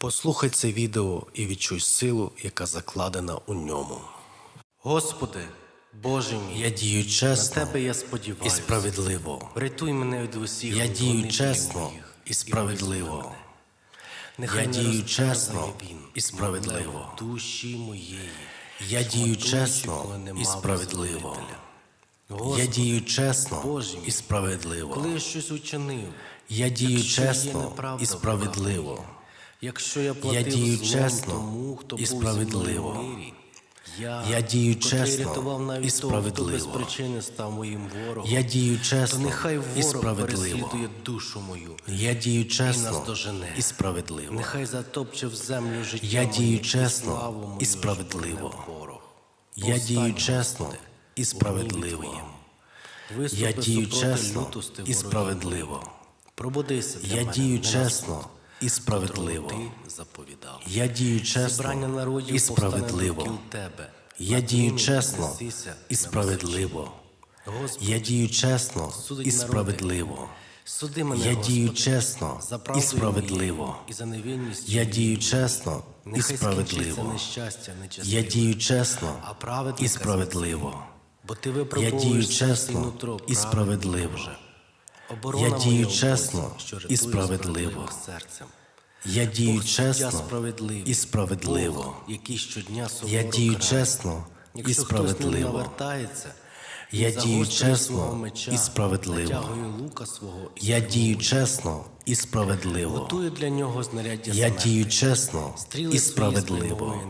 Послухай це відео і відчуй силу, яка закладена у ньому. Господи, Боже мій, Я дію на чесно Тебе я і справедливо. Врятуй мене від усіх. Я дію чесно і справедливо. Нехай Я дію чесно і справедливо. душі моєї. Я дію чесно і справедливо. Я дію чесно і справедливо. коли я щось учинив, Я дію чесно і справедливо. Якщо я платив дію злом чесно тому, хто і справедливо. мирі, я, Я дію чесно рятував навіть і того, хто справедливо. став моїм ворогом. Я дію то чесно нехай і справедливо. душу мою. Я дію чесно наздожене. і справедливо. Нехай затопче в землю життя Я дію і чесно мою і справедливо. ворог. Я дію чесно і справедливо. Я дію чесно і справедливо. Пробудися Я дію чесно і справедливо. Я дію чесно і справедливо. Я дію чесно і справедливо. Я дію чесно і справедливо. суди мене, Я дію чесно і справедливо. Я дію чесно і справедливо. Я дію чесно і справедливо. Бо ти Я дію чесно і справедливо. Я дію чесно і справедливо. Я дію чесно і справедливо. Я дію чесно і справедливо. Я дію чесно і справедливо. Я дію чесно і справедливо. Я дію чесно і справедливо.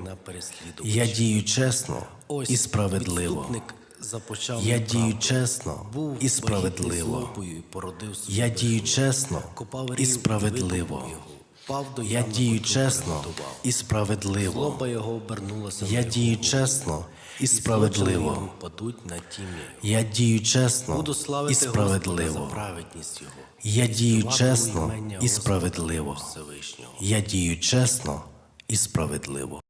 Я дію чесно і справедливо. Я дію чесно і справедливо. Я дію чесно і справедливо. Я дію чесно і справедливо. Я дію чесно і справедливо. Я дію чесно і справедливо. Я дію чесно і справедливо. Я дію чесно і справедливо.